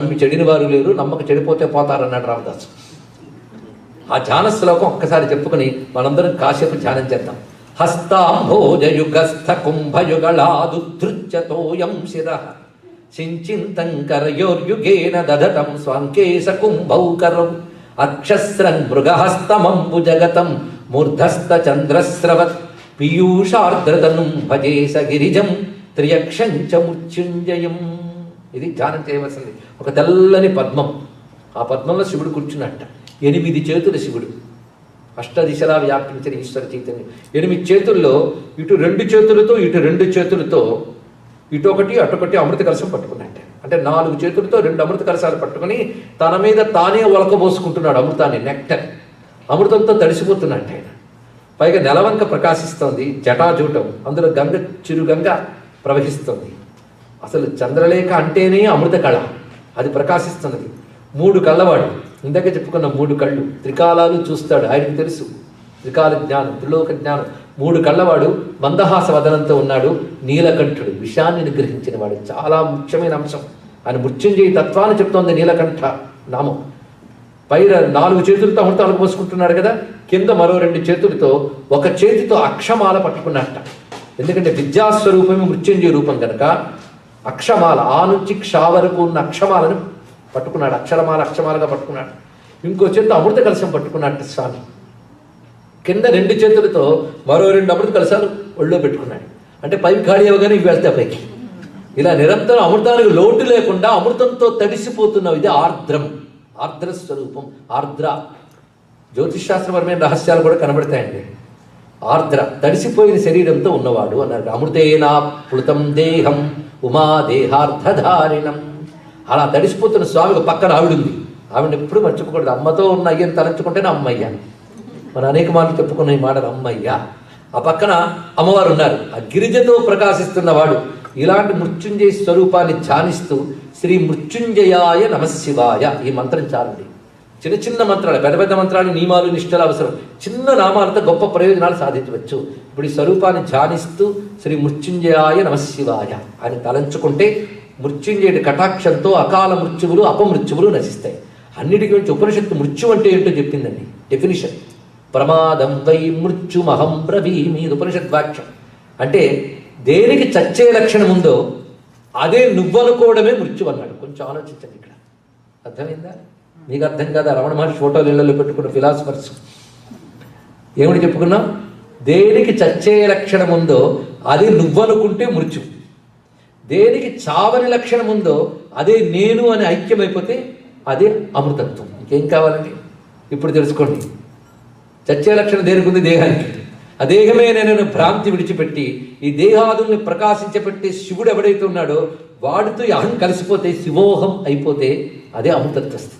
నమ్మి చెడిన వారు లేరు నమ్మక చెడిపోతే పోతారన్నాడు రామదాసు. ఆ ధ్యాన శ్లోకం ఒక్కసారి చెప్పుకుని మనందరం కాసేపు ధ్యానం చేద్దాం. హస్తాంభోజయుగస్థ కుంభయుగళాదుధృత్యతోయం శిర. సించింతం కరయోర్యుగేన దధతం స్వాంకేశ కుంభౌకరం అక్షస్రం మృగహస్తమంబు జగతం మూర్ధస్థ చంద్రస్రవత్ పీయూషార్ద్రతను భజేశ గిరిజం త్రియక్షం చ మృత్యుంజయం. ఇది ధ్యానం చేయవలసింది. ఒక తెల్లని పద్మం. ఆ పద్మంలో శివుడు కూర్చున్నట్ట. ఎనిమిది చేతుల శివుడు. అష్టదిశలా వ్యాపించిన ఈశ్వర చైతన్యం. ఎనిమిది చేతుల్లో ఇటు రెండు చేతులతో ఇటు రెండు చేతులతో ఇటు ఒకటి అటొకటి అమృత కలశం పట్టుకున్నట్ట. అంటే నాలుగు చేతులతో రెండు అమృత కలశాలు పట్టుకుని తన మీద తానే ఒలకబోసుకుంటున్నాడు అమృతాన్ని నెక్టర్ అమృతంతో తడిసిపోతున్నట్ట ఆయన. పైగా నెలవంక ప్రకాశిస్తోంది జటాజూటం. అందులో గంగ చిరుగంగ ప్రవహిస్తుంది. అసలు చంద్రలేఖ అంటేనే అమృత కళ. అది ప్రకాశిస్తున్నది. మూడు కళ్ళవాడు. ఇందాక చెప్పుకున్న మూడు కళ్ళు. త్రికాలాలు చూస్తాడు. ఆయనకు తెలుసు. త్రికాల జ్ఞానం త్రిలోక జ్ఞానం. మూడు కళ్ళవాడు మందహాస వదనంతో ఉన్నాడు. నీలకంఠుడు. విషాన్ని నిగ్రహించిన వాడు. చాలా ముఖ్యమైన అంశం. ఆయన మృత్యుంజయ తత్వాన్ని చెప్తోంది నీలకంఠ నామం. పైన నాలుగు చేతులతో అమృతాలు పోసుకుంటున్నాడు కదా? కింద మరో రెండు చేతులతో ఒక చేతితో అక్షమాల పట్టుకున్నట్ట. ఎందుకంటే విద్యాస్వరూపమే మృత్యుంజయ రూపం కనుక అక్షమాల ఆ నుంచి క్షా వరకు ఉన్న అక్షమాలను పట్టుకున్నాడు. అక్షరమాల అక్షమాలగా పట్టుకున్నాడు. ఇంకో చేతితో అమృత కలశం పట్టుకున్నాడు స్వామి. కింద రెండు చేతులతో మరో రెండు అమృత కలశాలు ఒళ్ళో పెట్టుకున్నాడు. అంటే పైకి ఖాళీ అవ్వగానే ఇవి వెళ్తే పైకి. ఇలా నిరంతరం అమృతానికి లోటు లేకుండా అమృతంతో తడిసిపోతున్నావు ఇది ఆర్ద్రం. ఆర్ద్ర స్వరూపం. ఆర్ద్ర. జ్యోతిషాస్త్రపరమైన రహస్యాలు కూడా కనబడతాయండి. ఆర్ద్ర. తడిసిపోయిన శరీరంతో ఉన్నవాడు అన్నారు. అమృతేనా పృతం దేహం. ఉమాదేహార్థధారిణం. అలా తడిసిపోతున్న స్వామికి పక్కన ఆవిడుంది. ఆవిడ ఎప్పుడు మర్చిపోకూడదు. అమ్మతో ఉన్న అయ్యని తలంచుకుంటేనే అమ్మయ్య మన అనేక మార్లు చెప్పుకున్న ఈ మాట అమ్మయ్య. ఆ పక్కన అమ్మవారు ఉన్నారు ఆ గిరిజతో ప్రకాశిస్తున్నవాడు ఇలాంటి మృత్యుంజయ స్వరూపాన్ని ధ్యానిస్తూ శ్రీ మృత్యుంజయాయ నమశివాయ ఈ మంత్రం చాలండి. చిన్న చిన్న మంత్రాలు పెద్ద పెద్ద మంత్రాలు నియమాలు నిష్టలు అవసరం. చిన్న నామాలతో గొప్ప ప్రయోజనాలు సాధించవచ్చు. ఇప్పుడు ఈ స్వరూపాన్ని ధ్యానిస్తూ శ్రీ మృత్యుంజయాయ నమశివాయ అని తలంచుకుంటే మృత్యుంజయుడి కటాక్షంతో అకాల మృత్యువులు అపమృత్యువులు నశిస్తాయి. అన్నిటికీ మించి ఉపనిషత్తు మృత్యు అంటే ఏంటో చెప్పిందండి. డెఫినిషన్ ప్రమాదం వై మృత్యుమహం బ్రవీమి ఇది ఉపనిషత్ వాక్యం అంటే దేనికి చచ్చే లక్షణం ఉందో అదే నువ్వనుకోవడమే మృత్యు అన్నాడు. కొంచెం ఆలోచించండి ఇక్కడ. అర్థమైందా? మీకు అర్థం కాదా? రమణ మహర్షి ఫోటోలు ఇళ్ళలో పెట్టుకున్న ఫిలాసఫర్స్ ఏమిటి చెప్పుకున్నాం? దేనికి చచ్చే లక్షణం ఉందో అది నువ్వనుకుంటే మృత్యు. దేనికి చావని లక్షణం ఉందో అదే నేను అని ఐక్యమైపోతే అదే అమృతత్వం. ఇంకేం కావాలండి? ఇప్పుడు తెలుసుకోండి. చచ్చే లక్షణం దేనికి ఉంది దేహానికి. ఆ దేహమే నేను భ్రాంతి విడిచిపెట్టి ఈ దేహాదుల్ని ప్రకాశించబెట్టే శివుడు ఎవడైతే ఉన్నాడో వాడితో ఈ అహం కలిసిపోతే శివోహం అయిపోతే అదే అమృతత్వ స్థితి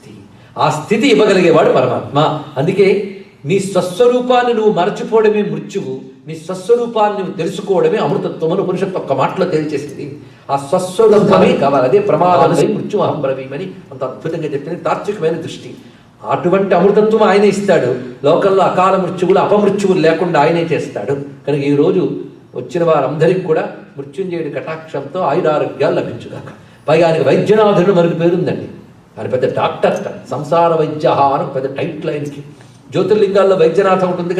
ఆ స్థితి ఇవ్వగలిగేవాడు పరమాత్మ. అందుకే నీ స్వస్వరూపాన్ని నువ్వు మరచిపోవడమే మృత్యువు నీ స్వస్వరూపాన్ని నువ్వు తెలుసుకోవడమే అమృతత్వం అని ఉపనిషత్తు ఒక్క మాటలో తేల్చేసింది ఆ స్వస్వరూపమే కావాలి. అదే ప్రమాదమై మృత్యు అహం బ్రవీమని అంత అద్భుతంగా చెప్పింది తాత్వికమైన దృష్టి. అటువంటి అమృతత్వం ఆయనే ఇస్తాడు. లోకంలో అకాల మృత్యువులు అపమృత్యువులు లేకుండా ఆయనే చేస్తాడు. కనుక ఈ రోజు వచ్చిన వారందరికీ కూడా మృత్యుంజయుడి కటాక్షంతో ఆయురారోగ్యాలు లభించుగాక. పైగా ఆయనకి వైద్యనాథుడు మరొక పేరుందండి. ఆయన పెద్ద డాక్టర్ సంసార వైద్య అని పెద్ద టైట్ లైన్స్కి. జ్యోతిర్లింగాల్లో వైద్యనాథం ఉంటుంది కదా.